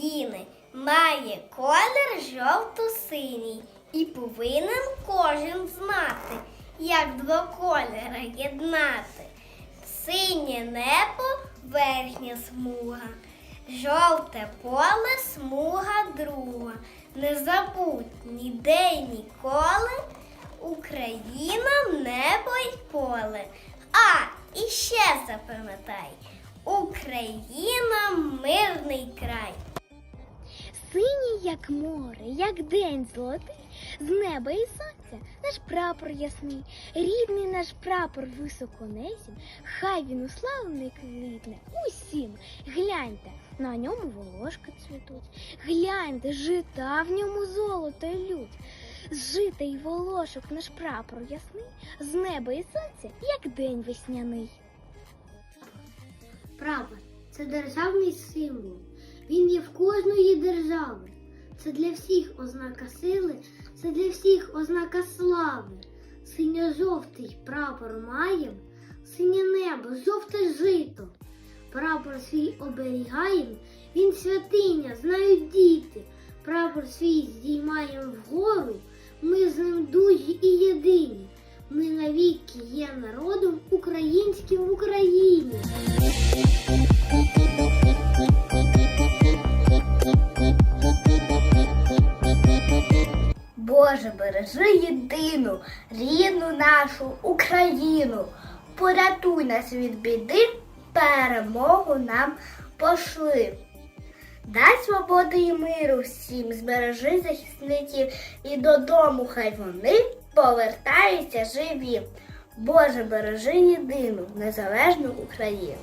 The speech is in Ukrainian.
України має колір жовто-синій і повинен кожен знати, як два кольори єднати. Синє небо верхня смуга, жовте поле смуга друга. Не забудь ніде ніколи Україна, небо й поле. А, і ще запам'ятай, Україна мирний край. Як море, як день золотий, з неба і сонця наш прапор ясний, рідний наш прапор високонесім, хай він уславлений квітне усім. Гляньте, на ньому волошки цвітуть, гляньте, жита в ньому золото й лють. З жита й волошок наш прапор ясний, з неба і сонця, як день весняний. Прапор це державний символ. Він є в кожної держави. Це для всіх ознака сили, це для всіх ознака слави. Синьо-жовтий прапор маєм, синє небо, жовте жито. Прапор свій оберігаєм, він святиня, знають діти. Прапор свій здіймаєм вгору, ми з ним дужі і єдині. Ми навіки є народом українським в Україні. Боже, бережи єдину, рідну нашу Україну. Порятуй нас від біди, перемогу нам пошли. Дай свободи і миру всім, збережи захисників і додому хай вони повертаються живі. Боже, бережи єдину, незалежну Україну.